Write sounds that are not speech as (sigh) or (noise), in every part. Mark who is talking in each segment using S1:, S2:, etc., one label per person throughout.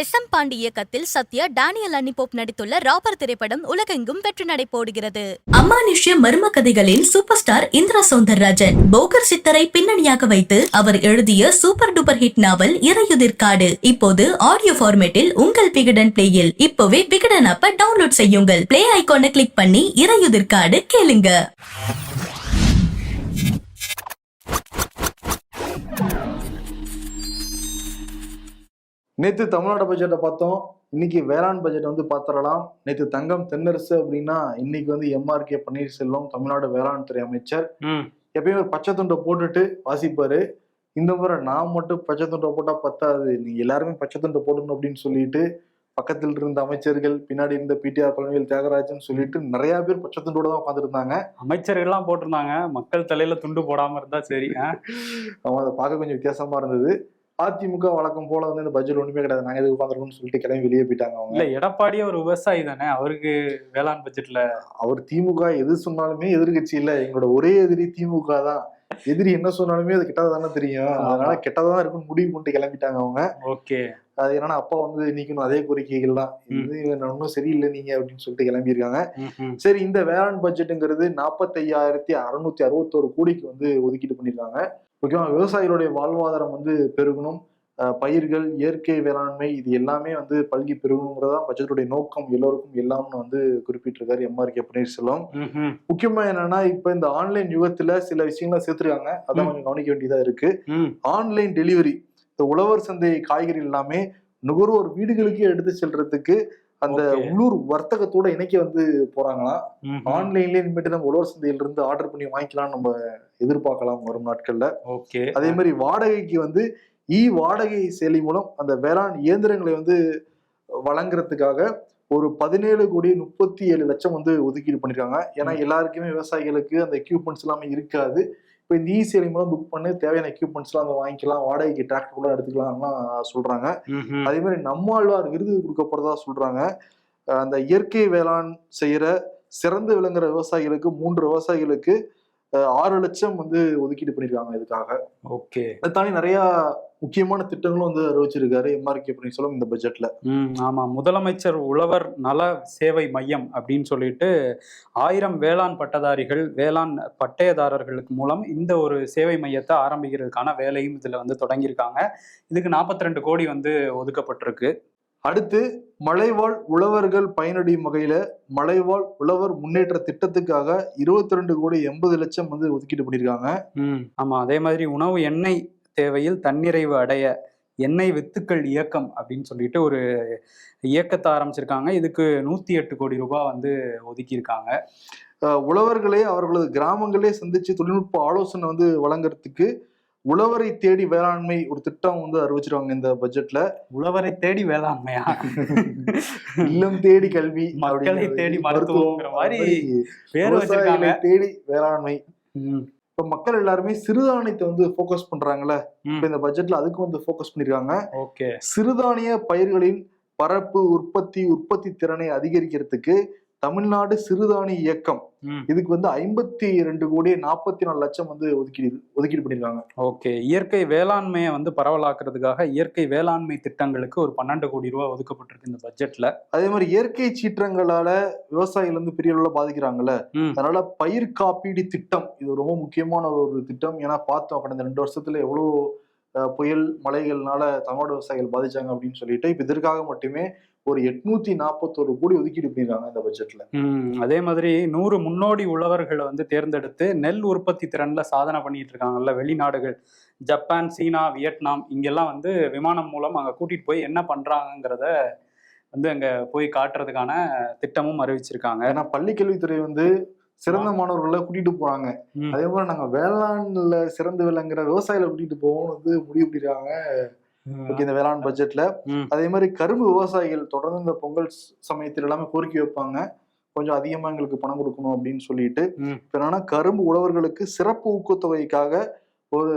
S1: S M Pandi இயக்கத்தில் Sathya Daniel அனிபோப் நடித்துள்ள ராபர் திரைப்படம் உலகெங்கும் வெற்றி நடை போடுகிறது. அம்மானுஷ்ய மர்ம கதைகளில் சூப்பர் ஸ்டார் இந்திரா சௌந்தரராஜன் போகர் சித்தரை பின்னணியாக வைத்து அவர் எழுதிய super duper hit novel Iraiyuthir Kaadu இப்போது ஆடியோ ஃபார்மேட்டில் உங்கள் விகடன் பிளேயில். இப்போவே விகடன் அப்ப டவுன்லோட் செய்யுங்கள். பிளே ஐகானை கிளிக் பண்ணி இறையுதிர் காடு கேளுங்க.
S2: நேற்று தமிழ்நாடு பட்ஜெட்டை பார்த்தோம். இன்னைக்கு வேளாண் பட்ஜெட் வந்து பார்த்துடலாம். நேற்று தங்கம் தென்னரசு அப்படின்னா இன்னைக்கு வந்து எம்ஆர்கே பன்னீர்செல்வம் தமிழ்நாடு வேளாண் துறை அமைச்சர். எப்பயுமே பச்சை துண்டை போட்டுட்டு வாசிப்பாரு. இந்த முறை நான் மட்டும் பச்சை துண்டை போட்டா பத்தாது. நீங்க எல்லாருமே பச்சை துண்டை போடணும் அப்படின்னு சொல்லிட்டு பக்கத்தில் இருந்த அமைச்சர்கள் பின்னாடி இருந்த பிடிஆர் பழனிவேல் தியாகராஜன் சொல்லிட்டு நிறைய பேர் பச்சை துண்டோட தான் உட்காந்துருந்தாங்க
S3: அமைச்சர்கள்லாம் போட்டிருந்தாங்க. மக்கள் தலையில துண்டு போடாம இருந்தா சரி?
S2: அவன் அதை பார்க்க கொஞ்சம் வித்தியாசமா இருந்தது. அதிமுக வழக்கம் போல வந்து இந்த பட்ஜெட் ஒண்ணுமே கிடையாது. நாங்க எதுக்கு உட்காந்துருக்கோம்னு சொல்லிட்டு கிளம்பி வெளியே போயிட்டாங்க அவங்க.
S3: இல்ல எடப்பாடியே ஒரு விவசாயி தானே. அவருக்கு வேளாண் பட்ஜெட்ல
S2: அவர் திமுக எது சொன்னாலுமே எதிர்கட்சி இல்ல. எங்களோட ஒரே எதிரி திமுக தான். எதிரி என்ன சொன்னாலுமே அது கெட்டதா தானே தெரியும். அதனால கெட்டதா இருக்குன்னு முடிவு பண்ணிட்டு கிளம்பிட்டாங்க அவங்க.
S3: ஓகே.
S2: அது என்னன்னா அப்பா வந்து நீக்கணும். அதே கோரிக்கைகள் தான். இது ஒன்றும் சரியில்லை நீங்க அப்படின்னு சொல்லிட்டு கிளம்பியிருக்காங்க. சரி இந்த வேளாண் பட்ஜெட்டுங்கிறது நாற்பத்தையாயிரத்தி அறுநூத்தி அறுபத்தோரு கோடிக்கு வந்து ஒதுக்கீடு பண்ணியிருக்காங்க. முக்கியமா விவசாயிகளுடைய வாழ்வாதாரம் வந்து பெருகணும். பயிர்கள் இயற்கை வேளாண்மை இது எல்லாமே வந்து பல்கி பெருகணுங்கிறதா பட்ஜெட்டுடைய நோக்கம் எல்லோருக்கும் எல்லாம்னு வந்து குறிப்பிட்டிருக்காரு எம்ஆர் கே பன்னீர்செல்வம். முக்கியமா என்னன்னா இப்ப இந்த ஆன்லைன் யுகத்துல சில விஷயங்களை சேர்த்திருக்காங்க. அதான். கொஞ்சம் கவனிக்க வேண்டியதா இருக்கு. ஆன்லைன் டெலிவரி இந்த உழவர் சந்தை காய்கறி எல்லாமே நுகர்வோர் வீடுகளுக்கே எடுத்து செல்றதுக்கு அந்த. உள்ளூர் வர்த்தகத்தோட இணைக்க வந்து போறாங்களாம் ஆன்லைன்லயே இனிமேட்டு நம்ம உழவர் சந்தையில இருந்து ஆர்டர் பண்ணி வாங்கிக்கலாம் நம்ம எதிர்பார்க்கலாம் வரும் நாட்கள்ல.
S3: ஓகே.
S2: அதே மாதிரி வாடகைக்கு வந்து இ வாடகை செயலி மூலம் அந்த வேளாண் இயந்திரங்களை வந்து வழங்குறதுக்காக ஒரு பதினேழு கோடி முப்பத்தி ஏழு லட்சம் வந்து ஒதுக்கீடு பண்ணிருக்காங்க. ஏன்னா எல்லாருக்குமே விவசாயிகளுக்கு அந்த எக்யூப்மெண்ட்ஸ் எல்லாமே இருக்காது. இப்போ இந்த இ மூலம் புக் பண்ணி. தேவையான எக்யூப்மெண்ட்ஸ் எல்லாம் அங்க வாங்கிக்கலாம். வாடகைக்கு டிராக்டர் கூட எடுத்துக்கலாம்லாம் சொல்றாங்க. அதே மாதிரி நம்மாழ்வார் விருது கொடுக்க போறதா சொல்றாங்க. அஹ் அந்த இயற்கை வேளாண் செய்யற சிறந்து விளங்குற விவசாயிகளுக்கு மூன்று விவசாயிகளுக்கு ஆறு லட்சம் வந்து ஒதுக்கீடு பண்ணிருக்காங்க இதுக்காக.
S3: ஓகே.
S2: அதை தாண்டி நிறைய முக்கியமான திட்டங்களும் வந்து அறிவிச்சிருக்காரு எம்ஆர்கே பன்னீர்செல்வம் இந்த பட்ஜெட்ல.
S3: ஆமா. முதலமைச்சர் உழவர் நல சேவை மையம் அப்படின்னு சொல்லிட்டு ஆயிரம் வேளாண் பட்டதாரிகள் வேளாண் பட்டயதாரர்களுக்கு மூலம் இந்த ஒரு சேவை மையத்தை ஆரம்பிக்கிறதுக்கான வேலையும் இதுல வந்து தொடங்கியிருக்காங்க. இதுக்கு 42 கோடி வந்து ஒதுக்கப்பட்டிருக்கு.
S2: அடுத்து மலைவாழ் உழவர்கள் பயனடையும் வகையில மலைவாழ் உழவர் முன்னேற்ற திட்டத்துக்காக இருபத்தி ரெண்டு கோடி எண்பது லட்சம் வந்து ஒதுக்கீடு பண்ணிருக்காங்க.
S3: ம் ஆமா. அதே மாதிரி உணவு எண்ணெய் தேவையில் தன்னிறைவு அடைய எண்ணெய் வித்துக்கள் இயக்கம் அப்படின்னு சொல்லிட்டு ஒரு இயக்கத்தை ஆரம்பிச்சிருக்காங்க. இதுக்கு நூத்தி எட்டு கோடி ரூபாய் வந்து ஒதுக்கியிருக்காங்க.
S2: உழவர்களே அவர்களது கிராமங்களே சந்திச்சு தொழில்நுட்ப ஆலோசனை வந்து வழங்குறதுக்கு உழவரை தேடி வேளாண்மை ஒரு திட்டம் வந்து அறிவிச்சிருவாங்க இந்த பட்ஜெட்ல
S3: உழவரை தேடி வேளாண்மையா?
S2: இல்லம் தேடி கல்வி
S3: மக்களை தேடி வச்சிருக்காங்க.
S2: தேடி வேளாண்மை. இப்ப மக்கள் எல்லாருமே சிறுதானியத்தை வந்து ஃபோக்கஸ் பண்றாங்கல்ல. இப்ப இந்த பட்ஜெட்ல அதுக்கு வந்து ஃபோக்கஸ் பண்ணிருக்காங்க.
S3: ஓகே.
S2: சிறுதானிய பயிர்களின் பரப்பு உற்பத்தி உற்பத்தி திறனை அதிகரிக்கிறதுக்கு தமிழ்நாடு சிறுதானிய இயக்கம். இதுக்கு வந்து ஐம்பத்தி ரெண்டு கோடி நாற்பத்தி நாலு லட்சம் வந்து ஒதுக்கீடு ஒதுக்கீடு பண்ணிருக்காங்க.
S3: ஓகே. இயற்கை வேளாண்மையை வந்து பரவலாக்குறதுக்காக இயற்கை வேளாண்மை திட்டங்களுக்கு ஒரு பன்னெண்டு கோடி ரூபாய் ஒதுக்கப்பட்டிருக்கு இந்த பட்ஜெட்ல.
S2: அதே மாதிரி இயற்கை சீற்றங்களால விவசாயிகள் வந்து பெரிய அளவுல பாதிக்கிறாங்கல்ல. அதனால பயிர் காப்பீடு திட்டம் இது ரொம்ப முக்கியமான ஒரு திட்டம். ஏன்னா பார்த்தோம் கடந்த ரெண்டு வருஷத்துல எவ்வளவு புயல் மழைகள்னால தமிழ்நாடு விவசாயிகள் பாதிச்சாங்க அப்படின்னு சொல்லிட்டு இப்ப இதற்காக மட்டுமே ஒரு எட்நூத்தி நாற்பத்தோரு கோடி ஒதுக்கீடு பண்ணிருக்காங்க இந்த பட்ஜெட்ல
S3: அதே மாதிரி நூறு முன்னோடி உழவர்களை வந்து தேர்ந்தெடுத்து நெல் உற்பத்தி திறன்ல சாதனை பண்ணிட்டு இருக்காங்கல்ல வெளிநாடுகள். ஜப்பான் சீனா வியட்நாம் இங்கெல்லாம் வந்து விமானம் மூலம் அங்க கூட்டிட்டு போய் என்ன பண்றாங்கங்கிறத வந்து அங்க போய் காட்டுறதுக்கான திட்டமும் அறிவிச்சிருக்காங்க.
S2: ஏன்னா பள்ளி கல்வித்துறை வந்து சிறந்த மாணவர்களை கூட்டிட்டு போறாங்க. அதே மாதிரி நாங்க வேளாண்ல சிறந்து விளங்குற விவசாயிகளை கூட்டிட்டு போவோம்னு வந்து முடிவு பண்ணிருக்காங்க. இந்த வேளாண் பட்ஜெட்ல. அதே மாதிரி கரும்பு விவசாயிகள் தொடர்ந்து இந்த பொங்கல் சமயத்துல எல்லாமே கோரிக்கை வைப்பாங்க. கொஞ்சம் அதிகமா எங்களுக்கு பணம் கொடுக்கணும் அப்படின்னு சொல்லிட்டு. இப்ப என்னன்னா கரும்பு உழவர்களுக்கு சிறப்பு ஊக்கத்தொகைக்காக ஒரு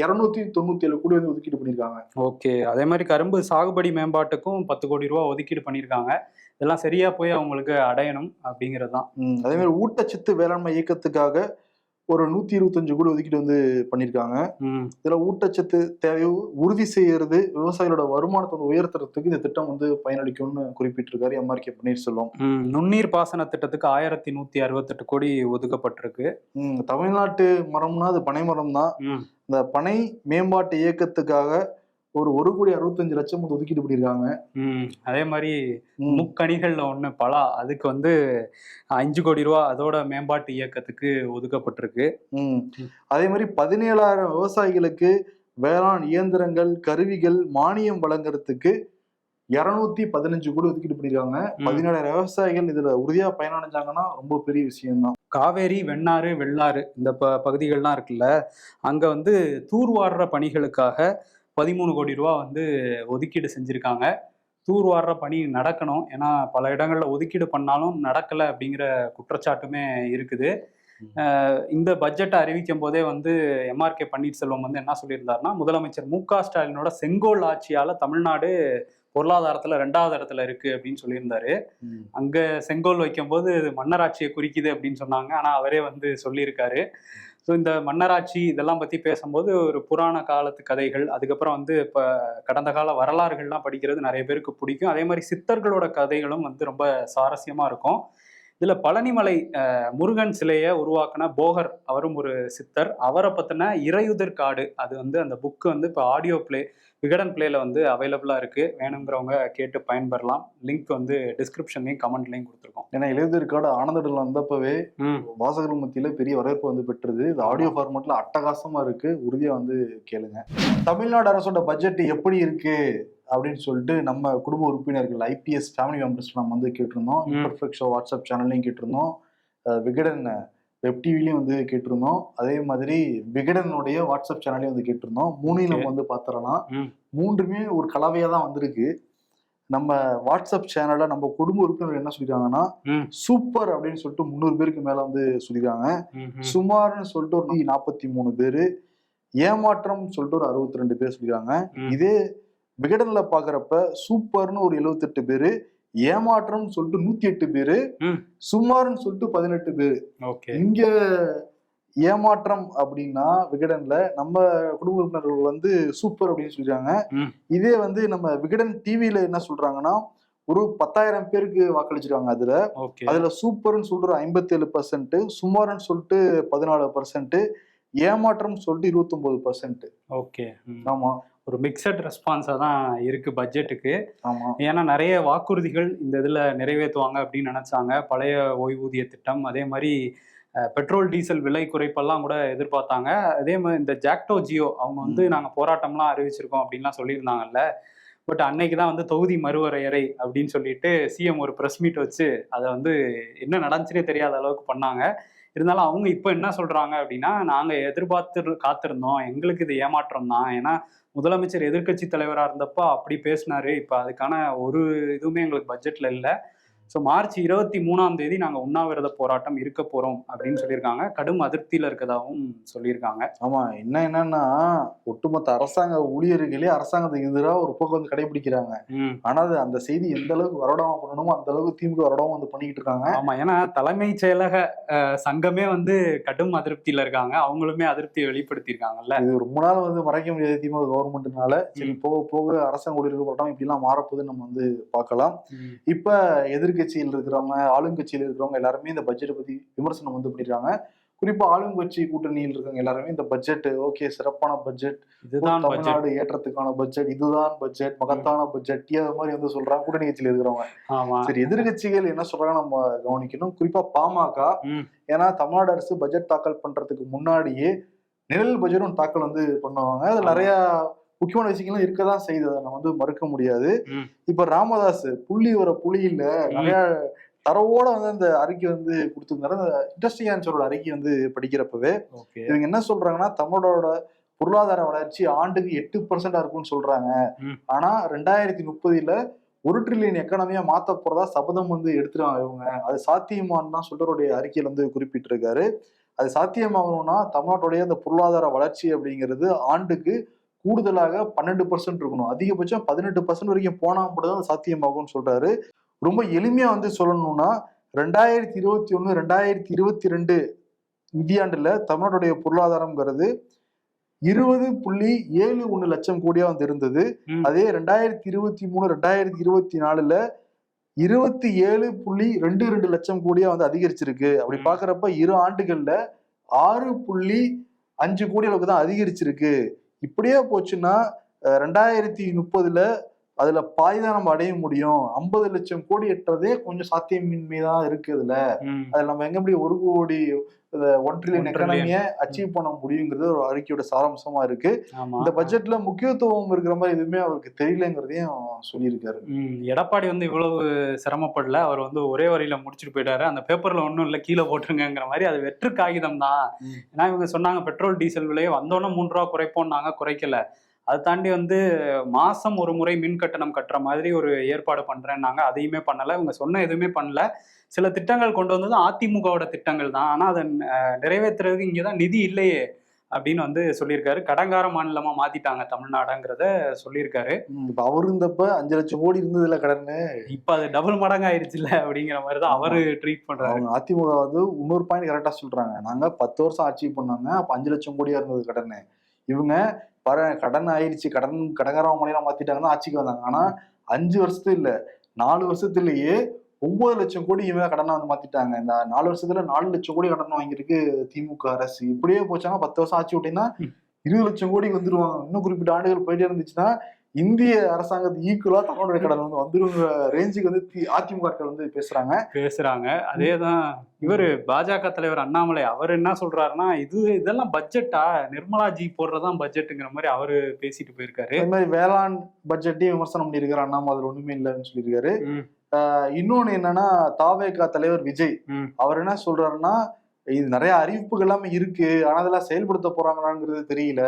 S2: இருநூத்தி தொண்ணூத்தி ஏழு கோடி வந்து ஒதுக்கீடு பண்ணிருக்காங்க.
S3: ஓகே. அதே மாதிரி கரும்பு சாகுபடி மேம்பாட்டுக்கும் பத்து கோடி ரூபா ஒதுக்கீடு பண்ணியிருக்காங்க இதெல்லாம் சரியா போய் அவங்களுக்கு அடையணும் அப்படிங்கிறது தான்.
S2: அதே மாதிரி ஊட்டச்சத்து வேளாண்மை இயக்கத்துக்காக ஒரு நூத்தி இருபத்தஞ்சு கோடி ஒதுக்கீடு வந்து பண்ணியிருக்காங்க
S3: ம்.
S2: இதுல ஊட்டச்சத்து தேவையை உறுதி செய்யறது விவசாயிகளோட வருமானத்தை வந்து உயர்த்துறதுக்கு இந்த திட்டம் வந்து பயனளிக்கும்னு குறிப்பிட்டிருக்காரு எம்ஆர் கே பன்னீர்செல்வம்
S3: நுண்ணீர் பாசன திட்டத்துக்கு ஆயிரத்தி நூத்தி அறுபத்தெட்டு கோடி ஒதுக்கப்பட்டிருக்கு.
S2: தமிழ்நாட்டு மரம்னா அது பனை மரம் தான் இந்த பனை மேம்பாட்டு இயக்கத்துக்காக ஒரு ஒரு கோடி அறுபத்தஞ்சு லட்சம் வந்து ஒதுக்கீடு பண்ணியிருக்காங்க.
S3: அதே மாதிரி முக்கணிகள்ல ஒண்ணு பலா அதுக்கு வந்து அஞ்சு கோடி ரூபா அதோட மேம்பாட்டு இயக்கத்துக்கு ஒதுக்கப்பட்டிருக்கு.
S2: அதே மாதிரி பதினேழாயிரம் விவசாயிகளுக்கு வேளாண் இயந்திரங்கள் கருவிகள் மானியம் வழங்குறதுக்கு இருநூத்தி பதினஞ்சு கோடி ஒதுக்கீடு பண்ணியிருக்காங்க. பதினேழாயிரம் விவசாயிகள் இதுல உறுதியா பயனடைஞ்சாங்கன்னா ரொம்ப பெரிய விஷயம்தான்
S3: காவேரி வெண்ணாறு வெள்ளாறு இந்த ப பகுதிகள்லாம் இருக்குல்ல அங்க வந்து தூர்வாடுற பணிகளுக்காக பதிமூணு கோடி ரூபா வந்து ஒதுக்கீடு செஞ்சிருக்காங்க. தூர்வாடுற பணி நடக்கணும். ஏன்னா பல இடங்கள்ல ஒதுக்கீடு பண்ணாலும் நடக்கல அப்படிங்கிற குற்றச்சாட்டுமே இருக்குது. இந்த பட்ஜெட்டை அறிவிக்கும் போதே வந்து எம்ஆர்கே பன்னீர்செல்வம் வந்து என்ன சொல்லியிருந்தாருன்னா முதலமைச்சர் மு க ஸ்டாலினோட செங்கோல் ஆட்சியால தமிழ்நாடு பொருளாதாரத்துல ரெண்டாவது இடத்துல இருக்கு அப்படின்னு சொல்லியிருந்தாரு. அங்க செங்கோல் வைக்கும்போது இது மன்னராட்சியை குறிக்குது அப்படின்னு சொன்னாங்க. ஆனா அவரே வந்து சொல்லியிருக்காரு. ஸோ இந்த மன்னராட்சி இதெல்லாம் பற்றி பேசும்போது ஒரு புராண காலத்து கதைகள் அதுக்கப்புறம் வந்து இப்போ கடந்த கால வரலாறுகள்லாம் படிக்கிறது நிறைய பேருக்கு பிடிக்கும். அதே மாதிரி சித்தர்களோட கதைகளும் வந்து ரொம்ப சுவாரஸ்யமாக இருக்கும். இதில் பழனிமலை முருகன் சிலையை உருவாக்குன போகர் அவரும் ஒரு சித்தர். அவரை பற்றின இறையுதிர் காடு அது வந்து அந்த புக்கு வந்து இப்போ ஆடியோ பிளே விகடன் பிளேல வந்து அவைலபிளா இருக்கு. வேணுங்கிறவங்க கேட்டு பயன்பெறலாம். லிங்க் வந்து டிஸ்கிரிப்ஷன்லையும் கமெண்ட்லையும் கொடுத்துருக்கோம்.
S2: ஏன்னா இளையதிற்காடு ஆனந்தடல் வந்தப்பவே வாசகர்கள் மத்தியில பெரிய வரவேற்பு வந்து பெற்றது. இது ஆடியோ ஃபார்மேட்ல அட்டகாசமா இருக்கு. உறுதியா வந்து கேளுங்க. தமிழ்நாடு அரசோட பட்ஜெட் எப்படி இருக்கு? அப்படின்னு சொல்லிட்டு நம்ம குடும்ப உறுப்பினர்கள் ஐபிஎஸ் ஃபேமிலி மெம்பர்ஸ் நம்ம வந்து கேட்டிருந்தோம். இம்பர்ஃபெக்ட் ஷோ வாட்ஸ்அப் சேனல்லையும் கேட்டிருந்தோம். விகடன் வெப் டிவிலையும் வந்து கேட்டிருந்தோம். அதே மாதிரி விகடனுடைய வாட்ஸ்அப் சேனல்லையும் வந்து கேட்டிருந்தோம். மூணையும் நம்ம வந்து பார்த்துடலாம். மூன்றுமே ஒரு கலவையா தான் வந்திருக்கு. நம்ம வாட்ஸ்அப் சேனல்ல நம்ம குடும்ப உறுப்பினர்கள் என்ன சொல்லியிருக்காங்கன்னா
S3: ம்.
S2: சூப்பர் அப்படின்னு சொல்லிட்டு முந்நூறு பேருக்கு மேல வந்து
S3: ம்.
S2: சுமார்னு சொல்லிட்டு ஒரு நாற்பத்தி மூணு பேரு ஏமாற்றம் சொல்லிட்டு ஒரு அறுபத்தி ரெண்டு பேர் சொல்லியிருக்காங்க
S3: ம்.
S2: இதே விகடன்ல பாக்குறப்ப சூப்பர்னு ஒரு எழுபத்தெட்டு பேரு ஏமாற்றம் சொல்லிட்டு நூத்தி எட்டு பேரு. சுமார்னு சொல்லிட்டு பதினெட்டு பேரு.
S3: ஓகே.
S2: இங்க ஏமாற்றம் அப்படின்னா விகடன்ல நம்ம குடும்ப உறுப்பினர்கள் வந்து சூப்பர் அப்படின்னு
S3: ம்.
S2: இதே வந்து நம்ம விகடன் டிவில என்ன சொல்றாங்கன்னா ஒரு பத்தாயிரம் பேருக்கு வாக்களிச்சிருக்காங்க அதுல. அதுல சூப்பர்னு சொல்லிட்டு ஒரு ஐம்பத்தேழு பர்சன்ட் சுமார்னு சொல்லிட்டு பதினாலு பர்சன்ட் ஏமாற்றம் சொல்லிட்டு இருபத்தொன்பது பர்சன்ட்
S3: ஓகே.
S2: ஆமா.
S3: ஒரு மிக்சட் ரெஸ்பான்ஸாக தான் இருக்கு பட்ஜெட்டுக்கு ஏன்னா நிறைய வாக்குறுதிகள் இந்த இதில் நிறைவேற்றுவாங்க அப்படின்னு நினைச்சாங்க. பழைய ஓய்வூதிய திட்டம் அதே மாதிரி பெட்ரோல் டீசல் விலை குறைப்பெல்லாம் கூட எதிர்பார்த்தாங்க. அதே மாதிரி இந்த ஜாக்டோ ஜியோ அவங்க வந்து. நாங்கள் போராட்டம்லாம் அறிவிச்சிருக்கோம் அப்படின்லாம் சொல்லியிருந்தாங்கல்ல. பட் அன்னைக்கு தான் வந்து தொகுதி மறுவரையறை அப்படின்னு சொல்லிட்டு சிஎம் ஒரு ப்ரெஸ் மீட் வச்சு அதை வந்து என்ன நடந்துச்சுனே தெரியாத அளவுக்கு பண்ணாங்க. இருந்தாலும் அவங்க இப்போ என்ன சொல்கிறாங்க அப்படின்னா நாங்கள் எதிர்பார்த்து காத்திருந்தோம். எங்களுக்கு இது ஏமாற்றம் தான். ஏன்னா முதலமைச்சர் எதிர்க்கட்சி தலைவராக இருந்தப்போ அப்படி பேசினாரு. இப்போ அதுக்கான ஒரு இதுவுமே எங்களுக்கு பட்ஜெட்டில் இல்லை. ஸோ மார்ச் இருபத்தி மூணாம் தேதி நாங்கள் உண்ணாவிரத போராட்டம் இருக்க போறோம் அப்படின்னு சொல்லியிருக்காங்க. கடும் அதிருப்தியில் இருக்கதாகவும் சொல்லியிருக்காங்க.
S2: ஆமா என்ன என்னன்னா ஒட்டுமொத்த அரசாங்க ஊழியர்களே அரசாங்கத்துக்கு எதிராக ஒரு போக்கு வந்து கடைபிடிக்கிறாங்க.
S3: ம்.
S2: ஆனா அது அந்த செய்தி எந்த அளவுக்கு வரடமா பண்ணணுமோ அந்த அளவுக்கு திமுக வரடமா வந்து பண்ணிக்கிட்டு இருக்காங்க.
S3: ஆமா ஏன்னா தலைமைச் செயலக சங்கமே வந்து கடும் அதிருப்தியில இருக்காங்க. அவங்களுமே அதிருப்தியை வெளிப்படுத்தியிருக்காங்கல்ல.
S2: இது ரொம்ப நாள் வந்து மறைக்க முடியாது திமுக கவர்மெண்ட்னால சரி. போக போக அரசாங்க ஊழியர்கள் போராட்டம் இப்படி எல்லாம் மாறப்போகுதுன்னு நம்ம வந்து பார்க்கலாம். இப்ப எதிர்க்கட்சியில் இருக்கிறவங்க ஆளுங்கட்சியில் இருக்கிறவங்க எல்லாருமே இந்த பட்ஜெட்டை பத்தி விமர்சனம் வந்து பண்ணிருக்காங்க. குறிப்பா ஆளுங்கட்சி கூட்டணியில் இருக்கவங்க எல்லாருமே இந்த பட்ஜெட் ஓகே சிறப்பான பட்ஜெட்
S3: இதுதான் பட்ஜெட்
S2: தமிழ்நாடு ஏற்றத்துக்கான பட்ஜெட் இதுதான் பட்ஜெட் மகத்தான பட்ஜெட் அது மாதிரி வந்து சொல்றாங்க கூட்டணி கட்சியில் இருக்கிறவங்க. சரி எதிர்க்கட்சிகள் என்ன சொல்றாங்க நம்ம கவனிக்கணும். குறிப்பா பாமக. ஏன்னா தமிழ்நாடு அரசு பட்ஜெட் தாக்கல் பண்றதுக்கு முன்னாடியே நிழல் பட்ஜெட்டும் தாக்கல் வந்து பண்ணுவாங்க. அது. நிறைய முக்கியமான விஷயங்களும் இருக்கதான் செய்யுது அதை நம்ம வந்து மறுக்க முடியாது. இப்ப ராமதாஸ் புள்ளி வர புள்ளியில நிறைய தரவோட வந்து அந்த அறிக்கை வந்து கொடுத்துருந்தாரு. அந்த இண்டஸ்ட்ரி ஆன்சரோட அறிக்கை வந்து படிக்கிறப்பவே இவங்க என்ன சொல்றாங்கன்னா தமிழோட பொருளாதார வளர்ச்சி ஆண்டுக்கு எட்டு பர்சன்டா இருக்கும்னு சொல்றாங்க. ஆனா ரெண்டாயிரத்தி முப்பதுல ஒரு ட்ரில்லியன் எக்கனாமியா மாத்த போறதா சபதம் வந்து எடுத்துருவாங்க இவங்க. அது சாத்தியமான்னு தான் சொல்றவருடைய அறிக்கையில வந்து குறிப்பிட்டிருக்காரு. அது சாத்தியமாகணும்னா தமிழ்நாட்டுடைய அந்த பொருளாதார வளர்ச்சி அப்படிங்கிறது ஆண்டுக்கு கூடுதலாக பன்னெண்டு பர்சன்ட் இருக்கணும். அதிகபட்சம் பதினெட்டு பர்சன்ட் வரைக்கும் போனா மட்டும் தான் சாத்தியமாகும்னு சொல்றாரு. ரொம்ப எளிமையா வந்து சொல்லணும்னா ரெண்டாயிரத்தி இருபத்தி ஒண்ணு ரெண்டாயிரத்தி இருபத்தி ரெண்டு நிதியாண்டுல தமிழ்நாட்டுடைய பொருளாதாரம்ங்கிறது இருபது புள்ளி ஏழு ஒண்ணு லட்சம் கோடியா வந்து இருந்தது. அதே ரெண்டாயிரத்தி இருபத்தி மூணு ரெண்டாயிரத்தி இருபத்தி நாலுல இருபத்தி ஏழு புள்ளி ரெண்டு ரெண்டு லட்சம் கோடியா வந்து அதிகரிச்சிருக்கு. அப்படி
S3: ம்.
S2: பாக்குறப்ப இரு ஆண்டுகள்ல ஆறு புள்ளி அஞ்சு கோடி அளவுக்கு தான் அதிகரிச்சிருக்கு. இப்படியே போச்சுன்னா ரெண்டாயிரத்தி முப்பதுல அதுல பாய்தான் நம்ம அடைய முடியும். ஐம்பது லட்சம் கோடி எட்டுறதே கொஞ்சம் சாத்தியமின்மை தான் இருக்கு அதுல. அதுல நம்ம எங்க எப்படி ஒரு கோடி ஒன் ட்ரில்லியன். எக்கனாமிய அச்சீவ் பண்ண முடியுங்கிறது ஒரு அறிக்கையோட சாராம்சமா இருக்கு. இந்த பட்ஜெட்ல முக்கியத்துவம் இருக்கிற மாதிரி எதுவுமே அவருக்கு தெரியலங்கிறதையும் சொல்லியிருக்காரு.
S3: எடப்பாடி வந்து இவ்வளவு சிரமப்படல. அவர் வந்து ஒரே வரியில முடிச்சுட்டு போயிட்டாரு. அந்த பேப்பர்ல ஒன்றும் இல்லை கீழே போட்டுருங்கிற மாதிரி அது வெற்று காகிதம் தான். ஏன்னா இவங்க சொன்னாங்க பெட்ரோல் டீசல் விலையை வந்தோன்னே மூணு ரூபா குறைப்போம்னாங்க குறைக்கல. அதை தாண்டி வந்து மாசம் ஒரு முறை மின் கட்டணம் கட்டுற மாதிரி ஒரு ஏற்பாடு பண்றேன்னாங்க அதையுமே பண்ணல. இவங்க சொன்ன எதுவுமே பண்ணல. சில திட்டங்கள் கொண்டு வந்தது அதிமுகவோட திட்டங்கள் தான். ஆனா அதை அஹ், நிறைவேத்துறதுக்கு இங்கதான் நிதி இல்லையே அப்படின்னு வந்து சொல்லியிருக்காரு. கடங்கார மாநிலமா மாத்திட்டாங்க தமிழ்நாடுங்கிறத சொல்லியிருக்காரு.
S2: இப்ப அவர் இருந்தப்ப அஞ்சு லட்சம் கோடி இருந்ததுல கடன்
S3: இப்ப அது டபுள் மடங்கு ஆயிடுச்சுல்ல அப்படிங்கிற மாதிரி தான் அவரு ட்ரீட் பண்றாரு.
S2: அதிமுக வந்து இன்னொரு பாயிண்ட் கரெக்டா சொல்றாங்க. நாங்க பத்து வருஷம் ஆட்சி பண்ணாங்க அப்ப அஞ்சு லட்சம் கோடியா இருந்தது கடன் இவங்க பாரு கடன் ஆயிடுச்சு கடன் கடங்கார மாநிலம் மாத்திட்டாங்கன்னா ஆட்சிக்கு வந்தாங்க. ஆனா அஞ்சு வருஷத்து இல்ல நாலு வருஷத்துலயே ஒன்பது லட்சம் கோடி இவங்க கடனை வந்து மாத்திட்டாங்க. இந்த நாலு வருஷத்துல நாலு லட்சம் கோடி கடன் வாங்கியிருக்கு திமுக அரசு. இப்படியே போச்சாங்க பத்து வருஷம் ஆட்சி விட்டீங்கன்னா இருபது லட்சம் கோடி வந்துருவாங்க. இன்னும் குறிப்பிட்ட ஆண்டுகள் போயிட்டே இருந்துச்சுன்னா இந்திய அரசாங்கத்துக்கு ஈக்குவலா தமிழோட கடன் வந்து வந்துருங்கிற ரேஞ்சுக்கு வந்து அதிமுக வந்து பேசுறாங்க.
S3: பேசுறாங்க. அதேதான் இவரு பாஜக தலைவர் அண்ணாமலை அவர் என்ன சொல்றாருன்னா இது இதெல்லாம் பட்ஜெட்டா நிர்மலா ஜி போடுறதான் பட்ஜெட்டுங்கிற மாதிரி அவரு பேசிட்டு போயிருக்காரு.
S2: அதே மாதிரி வேளாண் பட்ஜெட்டையும் விமர்சனம் பண்ணியிருக்காரு அண்ணாமலை அதுல ஒண்ணுமே இல்லைன்னு சொல்லியிருக்காரு. இன்னொன்னு என்னன்னா தாவேகா தலைவர் விஜய். அவர் என்ன சொல்றாருன்னா இது நிறைய அறிவிப்புகள் எல்லாமே இருக்கு ஆனா அதெல்லாம் செயல்படுத்த போறாங்களாங்கிறது தெரியல.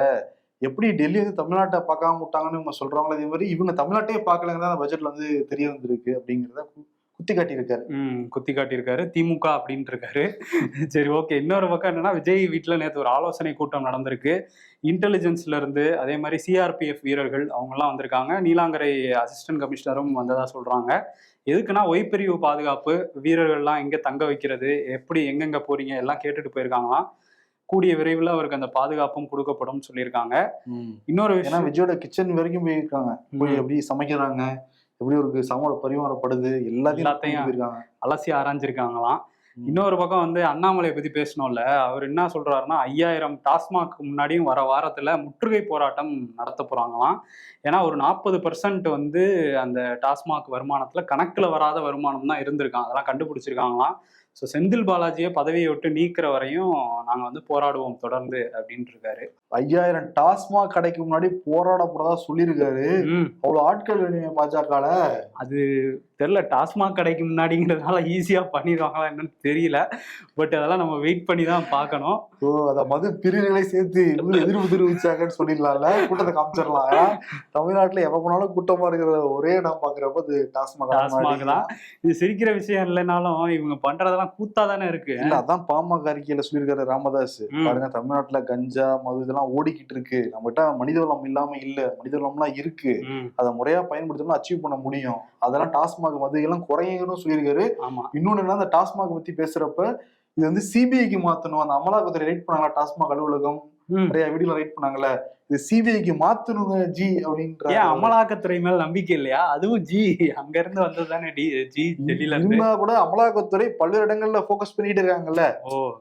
S2: எப்படி டெல்லி வந்து தமிழ்நாட்டை பார்க்காம விட்டாங்கன்னு இவங்க சொல்றாங்களோ அதே மாதிரி இவங்க தமிழ்நாட்டையே பார்க்கலங்க தான் பட்ஜெட்ல வந்து தெரிய வந்திருக்கு அப்படிங்கிறத குத்தி காட்டியிருக்காரு.
S3: ம், குத்தி காட்டியிருக்காரு. திமுக அப்படின்ட்டு இருக்காரு (laughs) சரி ஓகே இன்னொரு பக்கம் என்னன்னா விஜய் வீட்டில் நேற்று ஒரு ஆலோசனை கூட்டம் நடந்திருக்கு. இன்டெலிஜென்ஸ்ல இருந்து அதே மாதிரி சிஆர்பிஎஃப் வீரர்கள் அவங்கெல்லாம் வந்திருக்காங்க. நீலாங்கரை அசிஸ்டன்ட் கமிஷனரும் வந்ததா சொல்றாங்க. எதுக்குன்னா ஒய்பிரிவு பாதுகாப்பு வீரர்கள்லாம் எங்கே தங்க வைக்கிறது எப்படி எங்கெங்க போறீங்க எல்லாம் கேட்டுட்டு போயிருக்காங்களாம். கூடிய விரைவில் அவருக்கு அந்த பாதுகாப்பும் கொடுக்கப்படும் சொல்லியிருக்காங்க. இன்னொரு
S2: ஏன்னா விஜயோட கிச்சன் வரைக்கும் போயிருக்காங்க. போய் எப்படி சமைக்கிறாங்க எப்படி ஒரு சாமாட பரிமாறப்படுது எல்லாத்தையும்
S3: எல்லாத்தையும் அலசி ஆராய்ஞ்சிருக்காங்களாம். இன்னொரு பக்கம் வந்து அண்ணாமலை பத்தி பேசணும்ல அவர் என்ன சொல்றாருன்னா ஐயாயிரம் டாஸ்மாக் முன்னாடியும் வர வாரத்துல முற்றுகை போராட்டம் நடத்த போறாங்களாம். ஏன்னா ஒரு நாற்பது பர்சன்ட் வந்து அந்த டாஸ்மாக் வருமானத்துல கணக்குல வராத வருமானம் தான் இருந்திருக்கான். அதெல்லாம் கண்டுபிடிச்சிருக்காங்களாம். ஸோ செந்தில் பாலாஜியை பதவியை விட்டு நீக்கிற வரையும் நாங்க வந்து போராடுவோம் தொடர்ந்து அப்படின்ட்டு இருக்காரு.
S2: ஐயாயிரம் டாஸ்மாக் கடைக்கு முன்னாடி போராட போறதா சொல்லியிருக்காரு.
S3: ம்,
S2: அவ்வளவு ஆட்கள் பாஜகல.
S3: அது தெரியல டாஸ்மாக் கடைக்கு முன்னாடிங்கிறதுனால ஈஸியா பண்ணிடுவாங்களா என்னன்னு தெரியல. பட் அதெல்லாம் நம்ம வெயிட் பண்ணி தான் பார்க்கணும்.
S2: ஓ அத மது பிரிவுகளை சேர்த்து இவங்க எதிர்ப்பு தெரிவிச்சாங்கன்னு சொல்லிடலாம்ல? கூட்டத்தை காமிச்சிடலாம். தமிழ்நாட்டுல எப்ப போனாலும் கூட்டமா இருக்கிற ஒரே இடம் பாக்குறப்ப அது டாஸ்மாக்
S3: டாஸ்மாக் தான். இது சிரிக்கிற விஷயம் இல்லைனாலும் இவங்க பண்றதெல்லாம் கூத்தா தானே இருக்கு.
S2: இல்ல அதான் பாமக அறிக்கையில சொல்லியிருக்காரு ராமதாஸ். பாருங்க தமிழ்நாட்டுல கஞ்சா மது இதெல்லாம் ஓடிக்கிட்டு இருக்கு. நம்மகிட்ட மனித வளம் இல்லாம இல்ல. மனித வளம்லாம் இருக்கு. அதை முறையா பயன்படுத்தணும் அச்சீவ் பண்ண முடியும். அதெல்லாம் டாஸ்மாக் மது எல்லாம் குறையுங்கன்னு சொல்லியிருக்காரு.
S3: ஆமா.
S2: இன்னொன்னு என்ன அந்த டாஸ்மாக் பத்தி பேசுறப்ப இது வந்து சிபிஐக்கு மாத்தணும். அந்த அமலாக்கத்துறை ரைட் பண்ணாங்களா டாஸ்மாக் அலுவலகம். நிறைய வீடியோ ரைட் பண்ணாங்கல்ல. இது சிபிஐக்கு மாத்தணுங்க ஜி அப்படின்ற
S3: ஏன் அமலாக்கத்துறை மேல நம்பிக்கை இல்லையா? அதுவும் ஜி அங்க இருந்து வந்தது தானே டி ஜி டெல்லியில இருந்து?
S2: கூட அமலாக்கத்துறை பல்வேறு இடங்கள்ல ஃபோக்கஸ் பண்ணிட்டு இருக்காங்கல்ல.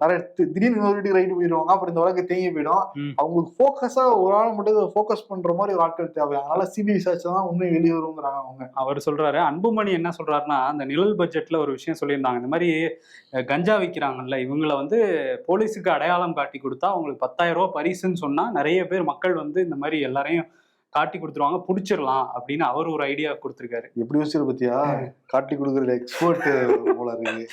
S2: நிறைய திடீர்னு வீட்டுக்கு ரைட்டு போயிடுவாங்க அப்புறம் இந்த வழக்கு தேங்கி போயிடும். அவங்களுக்கு ஃபோக்கஸா ஒரு ஆள் மட்டும் ஃபோக்கஸ் பண்ற மாதிரி ஒரு ஆட்கள் தேவை. அதனால சிபிஐ விசாரிச்சா தான் உண்மை வெளியே வருங்கிறாங்க அவங்க.
S3: அவர் சொல்றாரு அன்புமணி என்ன சொல்றாருன்னா அந்த நிழல் பட்ஜெட்ல ஒரு விஷயம் சொல்லியிருந்தாங்க. இந்த மாதிரி கஞ்சா விற்கிறாங்கல்ல இவங்கள வந்து போலீஸுக்கு அடையாளம் காட்டி கொடுத்தா அவங்களுக்கு பத்தாயிரம் ரூபாய் பரிசுன்னு சொன்னா நிறைய பேர் மக்கள் வந்து இந்த மாதிரி எல்லாரையும் காட்டி கொடுத்துருவாங்க பிடிச்சிடலாம் அப்படின்னு அவர் ஒரு ஐடியா கொடுத்துருக்காரு.
S2: எப்படி யோசிக்கிற பத்தியா? காட்டி கொடுக்குற எக்ஸ்பர்ட் போல இருக்கு.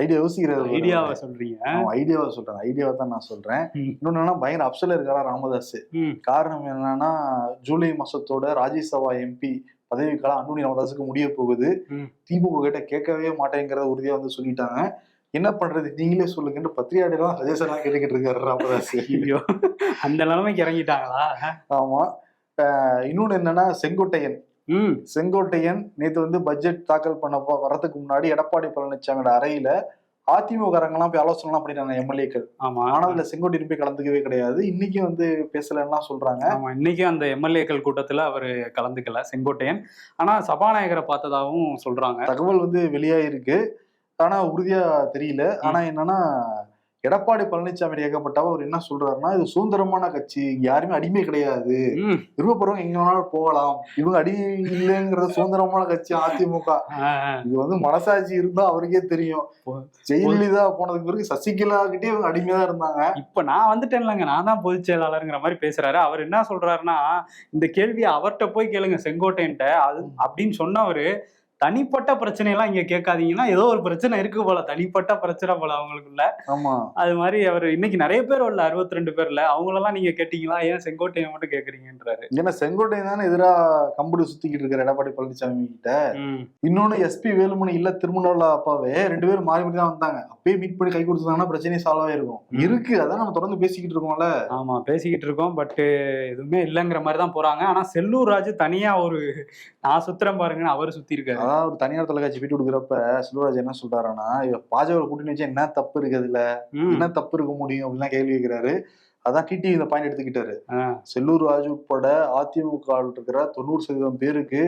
S2: ஐடியா யோசிக்கிறது
S3: ஐடியாவை சொல்றீங்க.
S2: ஐடியாவை சொல்றேன். ஐடியாவை தான் நான் சொல்றேன். இன்னொன்னு என்னன்னா பயங்கர அப்சல்ல இருக்காரா ராமதாஸ் காரணம் என்னன்னா ஜூலை மாசத்தோட ராஜ்யசபா எம்பி பதவிக்காலம் அன்புமணி ராமதாஸுக்கு முடிய போகுது. திமுக கிட்ட கேட்கவே மாட்டேங்கிறத உறுதியா வந்து சொல்லிட்டாங்க. என்ன பண்றது? நீங்களே சொல்லுங்கன்னு பத்திரிகையாளர்லாம் சஜஷன்லாம் கேட்டுக்கிட்டு இருக்காரு ராமதாஸ்.
S3: ஐயோ. அந்த நிலைமைக்கு இறங்கிட்டாங்களா?
S2: ஆமா. இன்னொன்னு என்னன்னா செங்கோட்டையன்.
S3: ம்.
S2: செங்கோட்டையன் நேத்து வந்து பட்ஜெட் தாக்கல் பண்ண வர்றதுக்கு முன்னாடி எடப்பாடி பழனிசாமியோட அறையில அதிமுக எல்லாம் போய் ஆலோசனை எல்லாம் பண்ணிட்டாங்க எம்எல்ஏக்கள்.
S3: ஆமா.
S2: ஆனா அதுல செங்கோட்டையன் போய் கலந்துக்கவே கிடையாது. இன்னைக்கு வந்து பேசலன்னா சொல்றாங்க.
S3: ஆமா இன்னைக்கும் அந்த எம்எல்ஏக்கள் கூட்டத்துல அவரு கலந்துக்கல செங்கோட்டையன். ஆனா சபாநாயகரை பார்த்ததாகவும் சொல்றாங்க.
S2: தகவல் வந்து வெளியாயிருக்கு. ஆனா உறுதியா தெரியல. ஆனா என்னன்னா எடப்பாடி பழனிசாமி ஏகப்பட்டவ அவர் என்ன சொல்றாருன்னா இது சுதந்திரமான கட்சி இங்க யாருமே அடிமை கிடையாது. விருப்பப்படுறவங்க எங்க வேணாலும் போகலாம். இவங்க அடி இல்லைங்கிறது சுதந்திரமான கட்சி அதிமுக. இது வந்து மனசாட்சி இருந்தா அவருக்கே தெரியும். ஜெயலலிதா போனதுக்கு பிறகு சசிகலா கிட்டே இவங்க அடிமையா இருந்தாங்க.
S3: இப்ப நான் வந்துட்டேன்லங்க. நான் தான் பொதுச் செயலாளருங்கிற மாதிரி பேசுறாரு. அவர் என்ன சொல்றாருன்னா இந்த கேள்வியை அவர்கிட்ட போய் கேளுங்க செங்கோட்டையன்ட்ட. அது அப்படின்னு சொன்னவரு தனிப்பட்ட பிரச்சனையெல்லாம் இங்க கேட்காதீங்கன்னா ஏதோ ஒரு பிரச்சனை இருக்கு போல. தனிப்பட்ட பிரச்சனை போல அவங்களுக்குள்ள.
S2: ஆமா.
S3: அது மாதிரி அவர் இன்னைக்கு நிறைய பேர் வரல அறுபத்தி ரெண்டு பேர்ல. அவங்களெல்லாம் நீங்க கேட்டீங்களா? ஏன் செங்கோட்டையன் மட்டும் கேக்குறீங்கன்றாரு
S2: ஏன்னா செங்கோட்டையன் தானே எதிரா கம்பெனி சுத்திக்கிட்டு இருக்காரு எடப்பாடி பழனிசாமி கிட்ட. இன்னொன்னு எஸ்பி வேலுமணி இல்ல திருமணம் அப்பாவே ரெண்டு பேரும் மாறி மாறி தான் வந்தாங்க. அப்பயே மீட் பண்ணி கை கொடுத்தாங்கன்னா பிரச்சனையே சால்வ் ஆயிருக்கும். இருக்கு. அதான் நம்ம தொடர்ந்து பேசிக்கிட்டு இருக்கோம்ல.
S3: ஆமா பேசிக்கிட்டு இருக்கோம். பட் எதுவுமே இல்லைங்கிற மாதிரி தான் போறாங்க. ஆனா செல்லூர் ராஜு தனியா ஒரு நான் சுத்துறேன் பாருங்கன்னு அவர் சுத்தி இருக்காரு
S2: அதாவது ஒரு தனியார் தொலைக்காட்சி வீட்டு கொடுக்குறப்ப செல்வராஜ் என்ன சொல்றாருன்னா பாஜக கூட்டணி வச்சு என்ன தப்பு இருக்கு அதுல
S3: ம்,
S2: என்ன தப்பு இருக்க முடியும்? அப்படின்லாம் கேள்வி கேட்கிறாரு அதான் டிடி இந்த பாயிண்ட் எடுத்துக்கிட்டாரு. செல்லூர் ராஜு உட்பட அதிமுக இருக்கிற தொண்ணூறு சதவீதம் பேருக்கு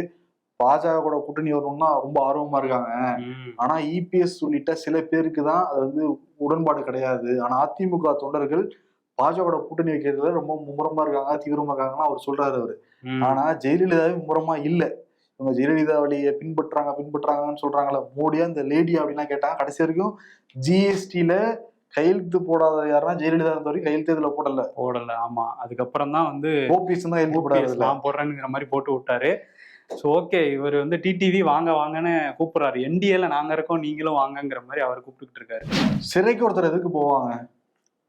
S2: பாஜக கூட கூட்டணி வரணும்னா ரொம்ப ஆர்வமா இருக்காங்க. ஆனா இபிஎஸ் உள்ளிட்ட சில பேருக்கு தான் அது வந்து உடன்பாடு கிடையாது. ஆனா அதிமுக தொண்டர்கள் பாஜக கூட்டணி வைக்கிறதுல ரொம்ப மும்முரமா இருக்காங்க தீவிரமா இருக்காங்கன்னு அவர் சொல்றாரு அவரு. ஆனா ஜெயலலிதாவே மும்முரமா இல்ல. இவங்க ஜெயலலிதா வழியை பின்பற்றாங்க பின்பற்றாங்கன்னு சொல்றாங்கல்ல மோடியா இந்த லேடி அப்படின்லாம் கேட்டாங்க. கடைசி வரைக்கும் ஜிஎஸ்டில கையெழுத்து போடாத யாருன்னா ஜெயலலிதா இருந்த வரைக்கும் கையெழுத்து இதுல போடல.
S3: போடல ஆமா. அதுக்கப்புறம் தான் வந்து
S2: ஓபிஎஸ் தான் கையெழுத்து போடாது
S3: நான் போடுறேங்கிற மாதிரி போட்டு விட்டாரு. ஸோ ஓகே இவர் வந்து டிடிவி வாங்க வாங்கன்னு கூப்பிடுறாரு. என்டிஏல நாங்க இருக்கோம் நீங்களும் வாங்கங்கிற மாதிரி அவர் கூப்பிட்டுக்கிட்டு இருக்காரு.
S2: சிறைக்கு ஒருத்தர் எதுக்கு போவாங்க?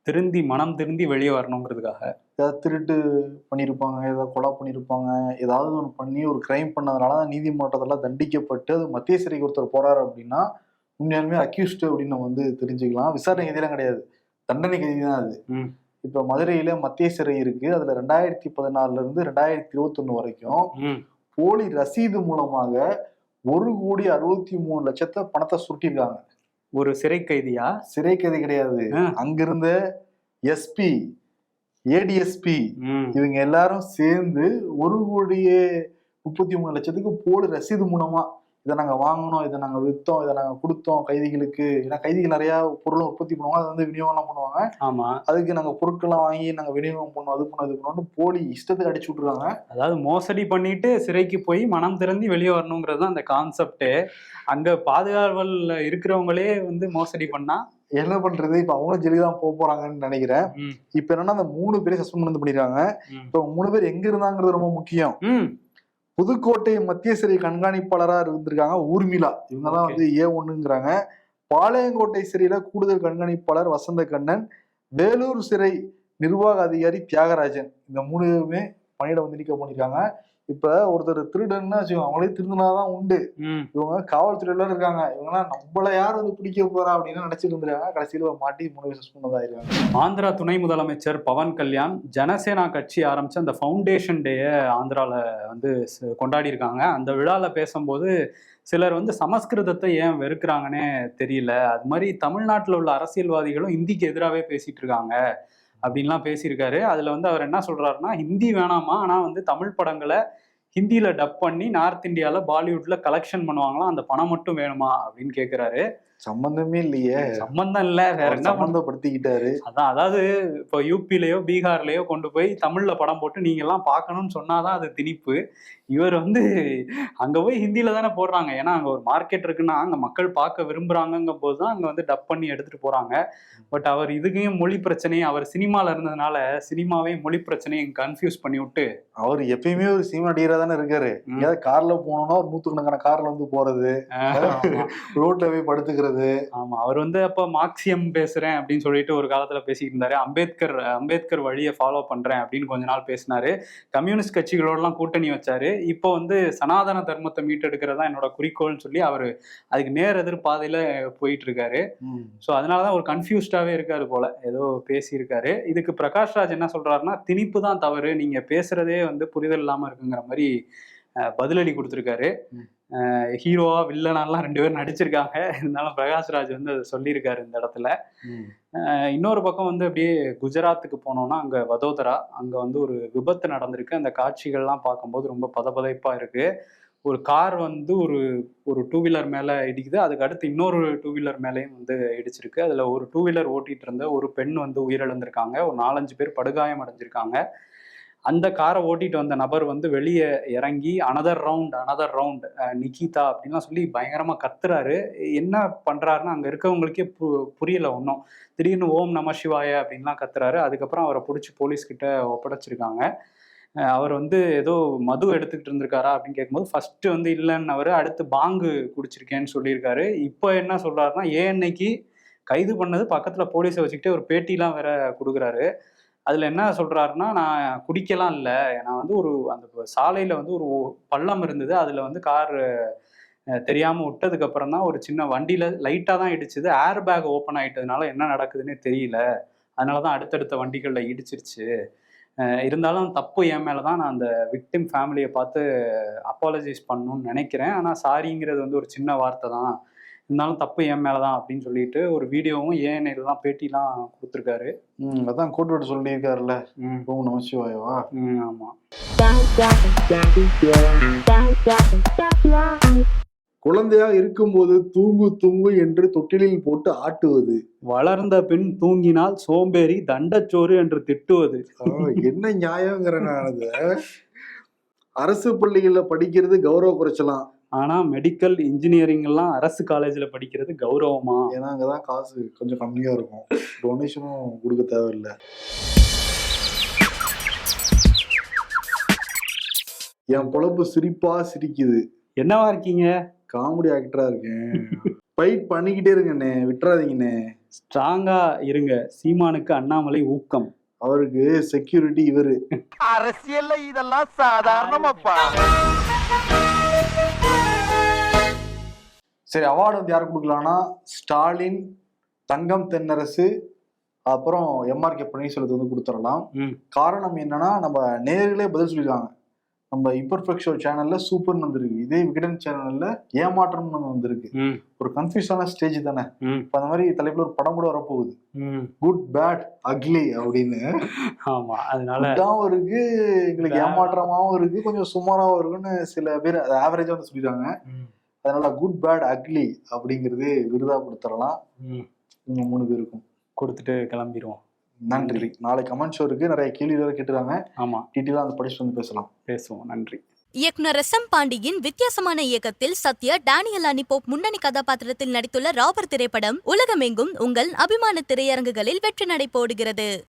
S3: திருந்தி மனம் திருந்தி வெளியே வரணுங்கிறதுக்காக.
S2: ஏதாவது திருட்டு பண்ணியிருப்பாங்க ஏதாவது கொலை பண்ணியிருப்பாங்க ஏதாவது ஒன்று பண்ணி ஒரு கிரைம் பண்ணதுனால தான் நீதிமன்றத்தில் தண்டிக்கப்பட்டு அது மத்திய சிறைக்கு ஒருத்தர் போறாரு அப்படின்னா உண்மையாலுமே அக்யூஸ்டு அப்படின்னு நம்ம வந்து தெரிஞ்சுக்கலாம். விசாரணை கைதிலாம் கிடையாது. தண்டனை கைதி தான் அது. இப்போ மதுரையில மத்திய சிறை இருக்கு. அதுல ரெண்டாயிரத்தி பதினாலுல இருந்து ரெண்டாயிரத்தி இருபத்தொன்னு வரைக்கும் போலி ரசீது மூலமாக ஒரு கோடி அறுபத்தி மூணு லட்சத்தை பணத்தை சுருட்டியிருக்காங்க.
S3: ஒரு சிறை கைதியா?
S2: சிறை கைதி கிடையாது. அங்கிருந்த எஸ்பி ஏடிஎஸ்பி இவங்க எல்லாரும் சேர்ந்து ஒரு கோடியே முப்பத்தி மூணு லட்சத்துக்கு போலி ரசீது மூலமா இதை நாங்க வாங்கினோம் இதை நாங்க வித்தோம் இதை நாங்க கொடுத்தோம் கைதிகளுக்கு. ஏன்னா கைதிகள் நிறைய பொருளை உற்பத்தி பண்ணுவாங்க. அதை வந்து விநியோகம்லாம் பண்ணுவாங்க.
S3: ஆமா.
S2: அதுக்கு நாங்க பொருட்கள்லாம் வாங்கி நாங்க விநியோகம் பண்ணோம் அது பண்ணோம் இது பண்ணோம்னு போலி இஷ்டத்துக்கு அடிச்சு விட்டுருக்காங்க.
S3: அதாவது மோசடி பண்ணிட்டு சிறைக்கு போய் மனம் திறந்து வெளியே வரணுங்கிறது தான் அந்த கான்செப்ட் அங்க பாதுகாவல்ல இருக்கிறவங்களே வந்து மோசடி பண்ணா?
S2: என்ன பண்றது? இப்ப அவங்களும் ஜெயிலுக்கு தான் போக போறாங்கன்னு நினைக்கிறேன். இப்ப என்னன்னா அந்த மூணு பேரையும் சஸ்பெண்ட் வந்து பண்ணிருக்காங்க. இப்ப மூணு பேர் எங்க இருந்தாங்கிறது ரொம்ப முக்கியம். புதுக்கோட்டை மத்திய சிறை கண்காணிப்பாளரா இருந்திருக்காங்க ஊர்மிளா. இவங்க தான். வந்து ஏ ஒண்ணுங்கிறாங்க பாளையங்கோட்டை சிறையில கூடுதல் கண்காணிப்பாளர் வசந்த கண்ணன் வேலூர் சிறை நிர்வாக அதிகாரி தியாகராஜன். இந்த மூணு பேருமே பணியிட வந்து நீக்க பண்ணிருக்காங்க இப்ப ஒருத்தர் திருடன்னா வச்சுக்கோங்க அவங்களே திருந்தினாதான் உண்டு. இவங்க காவல்துறையில இருக்காங்க. இவங்கலாம் நம்மள யார் வந்து பிடிக்க போறா அப்படின்னு நினைச்சிட்டு இருந்திருக்காங்க. கடைசியில மாட்டி மூணு சஸ்பெண்ட் ஆயிருக்காங்க.
S3: ஆந்திரா துணை முதலமைச்சர் பவன் கல்யாண் ஜனசேனா கட்சி ஆரம்பிச்ச அந்த ஃபவுண்டேஷன் டேயை ஆந்திரால வந்து கொண்டாடி இருக்காங்க. அந்த விழால பேசும்போது சிலர் வந்து சமஸ்கிருதத்தை ஏன் வெறுக்கிறாங்கன்னே தெரியல. அது மாதிரி தமிழ்நாட்டில் உள்ள அரசியல்வாதிகளும் ஹிந்திக்கு எதிராகவே பேசிட்டு இருக்காங்க. அப்படின்லாம் பேசியிருக்காரு. அதில் வந்து அவர் என்ன சொல்கிறாருன்னா ஹிந்தி வேணாமா? ஆனால் வந்து தமிழ் படங்களை ஹிந்தியில் டப் பண்ணி நார்த் இந்தியாவில் பாலிவுட்டில் கலெக்ஷன் பண்ணுவாங்களாம் அந்த பணம் மட்டும் வேணுமா? அப்படின்னு கேட்குறாரு
S2: சம்பந்தமே இல்லையே.
S3: சம்பந்தம் இல்ல வேற என்ன
S2: சம்பந்தப்படுத்திக்கிட்டாரு.
S3: அதான் அதாவது இப்போ யூபிலேயோ பீகார்லயோ கொண்டு போய் தமிழ்ல படம் போட்டு நீங்க எல்லாம் பார்க்கணும்னு சொன்னாதான் அது திணிப்பு. இவர் வந்து அங்க போய் ஹிந்தில தானே போடுறாங்க. ஏன்னா அங்க ஒரு மார்க்கெட் இருக்குன்னா அங்க மக்கள் பார்க்க விரும்புறாங்கங்கும் போது தான் அங்க வந்து டப் பண்ணி எடுத்துட்டு போறாங்க. பட் அவர் இதுக்கையும் மொழி பிரச்சனையும் அவர் சினிமால இருந்ததுனால சினிமாவையும் மொழி பிரச்சனையும் கன்ஃபியூஸ் பண்ணி விட்டு
S2: அவர் எப்பயுமே ஒரு சினிமா நடிகரா தானே இருக்காரு. ஏதாவது கார்ல போனோம்னா ஒரு நூத்துக்கணக்கான கார்ல வந்து போறது. ரோட்ல போய் படுத்துக்கிறது.
S3: ஆமா அவர் வந்து அப்ப மார்க்சியம் பேசுறேன் அப்படின்னு சொல்லிட்டு ஒரு காலத்துல பேசிட்டு இருந்தாரு. அம்பேத்கர் அம்பேத்கர் வழியை ஃபாலோ பண்றேன் அப்படின்னு கொஞ்ச நாள் பேசினாரு. கம்யூனிஸ்ட் கட்சிகளோடலாம் கூட்டணி வச்சாரு. இப்போ வந்து சனாதன தர்மத்தை மீட்டெடுக்கிறதா என்னோட குறிக்கோள்னு சொல்லி அவர் அதுக்கு நேர் எதிர் பாதையில போயிட்டு இருக்காரு ஸோ அதனாலதான் ஒரு கன்ஃபியூஸ்டாவே இருக்காரு போல. ஏதோ பேசியிருக்காரு. இதுக்கு பிரகாஷ் ராஜ் என்ன சொல்றாருன்னா திணிப்பு தான் தவறு. நீங்க பேசுறதே வந்து புரிதல் இல்லாம இருக்குங்கிற மாதிரி அஹ், பதிலடி கொடுத்துருக்காரு. ஹீரோவா வில்லனாலாம் ரெண்டு பேரும் நடிச்சிருக்காங்க. இருந்தாலும் பிரகாஷ்ராஜ் வந்து அதை சொல்லியிருக்காரு இந்த இடத்துல. இன்னொரு பக்கம் வந்து அப்படியே குஜராத்துக்கு போனோம்னா அங்கே வதோதரா அங்கே வந்து ஒரு விபத்து நடந்திருக்கு. அந்த காட்சிகள்லாம் பார்க்கும்போது ரொம்ப பதபதைப்பாக இருக்கு. ஒரு கார் வந்து ஒரு ஒரு டூ வீலர் மேலே இடிக்குது. அதுக்கு அடுத்து இன்னொரு டூ வீலர் மேலேயும் வந்து இடிச்சிருக்கு. அதில் ஒரு டூ வீலர் ஓட்டிட்டு இருந்த ஒரு பெண் வந்து உயிரிழந்திருக்காங்க. ஒரு நாலஞ்சு பேர் படுகாயம் அடைஞ்சிருக்காங்க அந்த காரை ஓட்டிட்டு வந்த நபர் வந்து வெளியே இறங்கி another round another round Nikita அப்படின்லாம் சொல்லி பயங்கரமாக கத்துறாரு. என்ன பண்ணுறாருன்னா அங்கே இருக்கவங்களுக்கே பு புரியல ஒன்றும் திடீர்னு ஓம் நம சிவாய அப்படின்லாம் கத்துறாரு. அதுக்கப்புறம் அவரை பிடிச்சி போலீஸ்கிட்ட ஒப்படைச்சிருக்காங்க. அவர் வந்து ஏதோ மது எடுத்துக்கிட்டு இருந்திருக்காரா அப்படின்னு கேட்கும்போது ஃபர்ஸ்ட் வந்து இல்லைன்னவர் அடுத்து பாங்கு குடிச்சிருக்கேன்னு சொல்லியிருக்காரு. இப்போ என்ன சொல்கிறாருன்னா ஏன் இன்னைக்கு கைது பண்ணது பக்கத்தில் போலீஸை வச்சுக்கிட்டு ஒரு பேட்டிலாம் வேற கொடுக்குறாரு. அதில் என்ன சொல்கிறாருன்னா நான் குடிக்கலாம் இல்லை. நான் வந்து ஒரு அந்த சாலையில் வந்து ஒரு பள்ளம் இருந்தது. அதில் வந்து கார் தெரியாமல் விட்டதுக்கப்புறம் தான் ஒரு சின்ன வண்டியில் லைட்டாக தான் இடிச்சுது. ஏர் பேக் ஓப்பன் ஆகிட்டதுனால என்ன நடக்குதுன்னே தெரியல. அதனால தான் அடுத்தடுத்த வண்டிகளில் இடிச்சிருச்சு. இருந்தாலும் தப்பு என் மேலே தான் நான் அந்த விக்டிம் ஃபேமிலியை பார்த்து அப்பாலஜைஸ் பண்ணணும்னு நினைக்கிறேன். ஆனால் சாரிங்கிறது வந்து ஒரு சின்ன வார்த்தை தான். இருந்தாலும் தப்பு என் மேலே தான் அப்படின்னு சொல்லிட்டு ஒரு வீடியோவும் ஏஎன்ஐல தான் பேட்டிலாம் கொடுத்துருக்காரு.
S2: ம் அதான் கோட் விட்டு சொல்லியிருக்காருல்ல.
S3: ம்.
S2: ஓம் நம சிவாயவா?
S3: ம் ஆமாம்
S2: குழந்தையா இருக்கும்போது தூங்கு தூங்கு என்று தொட்டிலில் போட்டு ஆட்டுவது.
S3: வளர்ந்த பின் தூங்கினால் சோம்பேறி தண்டச்சோறு என்று திட்டுவது.
S2: ஆ, என்ன நியாயங்கிற அரசு பள்ளிகள்ல படிக்கிறது கௌரவ குறைச்சலாம்.
S3: ஆனா மெடிக்கல் இன்ஜினியரிங் எல்லாம் அரசு காலேஜ்ல படிக்கிறது கௌரவமா?
S2: ஏன்னா அங்கதான் காசு கொஞ்சம் கம்மியா இருக்கும். டொனேஷனும் கொடுக்க தேவையில்லை. என் பொழப்பு சிரிப்பா சிரிக்குது.
S3: என்னவா இருக்கீங்க?
S2: காமெடி ஆக்டரா இருக்கேன். ஃபைட் பண்ணிக்கிட்டே இருங்கண்ணே விட்டுறாதீங்கண்ணே.
S3: ஸ்ட்ராங்கா இருங்க. சீமானுக்கு அண்ணாமலை ஊக்கம்.
S2: அவருக்கு செக்யூரிட்டி இவரு.
S4: அரசியல்ல இதெல்லாம் சாதாரணமாப்பா.
S2: சரி அவார்டு வந்து யாருக்கு கொடுக்கலாம்னா ஸ்டாலின் தங்கம் தென்னரசு அப்புறம் எம்ஆர்கே பன்னீர்செல்வத்துக்கு வந்து கொடுத்துடலாம். காரணம் என்னன்னா நம்ம நேர்களே பதில் சொல்லியிருக்காங்க நம்ம இப்பர்ஃபெக்ட் ஷோ சேனல்ல சூப்பர்னு வந்திருக்கு. இதே விகடன் சேனல்ல ஏமாற்றம்னு வந்திருக்கு. ஒரு கன்ஃபியூஸான ஸ்டேஜ் தானே. இப்போ அந்த மாதிரி தலைப்புல ஒரு படம் கூட வரப்போகுது. குட் பேட் அக்லி அப்படின்னு.
S3: ஆமா அதனால
S2: இருக்கு எங்களுக்கு ஏமாற்றமாவும் இருக்கு கொஞ்சம் சுமாராவும் இருக்குன்னு சில பேர் ஆவரேஜா வந்து சொல்லிடுறாங்க
S3: ம்,
S2: அதனால குட் பேட் அக்லி அப்படிங்கிறது விருதா கொடுத்துடலாம்
S3: ம்.
S2: இவங்க மூணு பேருக்கும்.
S3: கொடுத்துட்டு கிளம்பிடுவோம்
S2: நன்றி. நாளை கமெண்ட் ஷோ இருக்கு நிறைய கேள்வி வேற கேட்டுருக்காங்க.
S3: ஆமா.
S2: டீட்டெயிலாக அந்த படிச்சுட்டு வந்து பேசலாம்.
S3: பேசுவோம். நன்றி.
S1: இயக்குனர் எஸ் எம் பாண்டியின் வித்தியாசமான இயக்கத்தில் சத்யா டேனியல் அனிபோப் முன்னணி கதாபாத்திரத்தில் நடித்துள்ள ராபர் திரைப்படம் உலகமெங்கும் உங்கள் அபிமான திரையரங்குகளில் வெற்றி நடை போடுகிறது.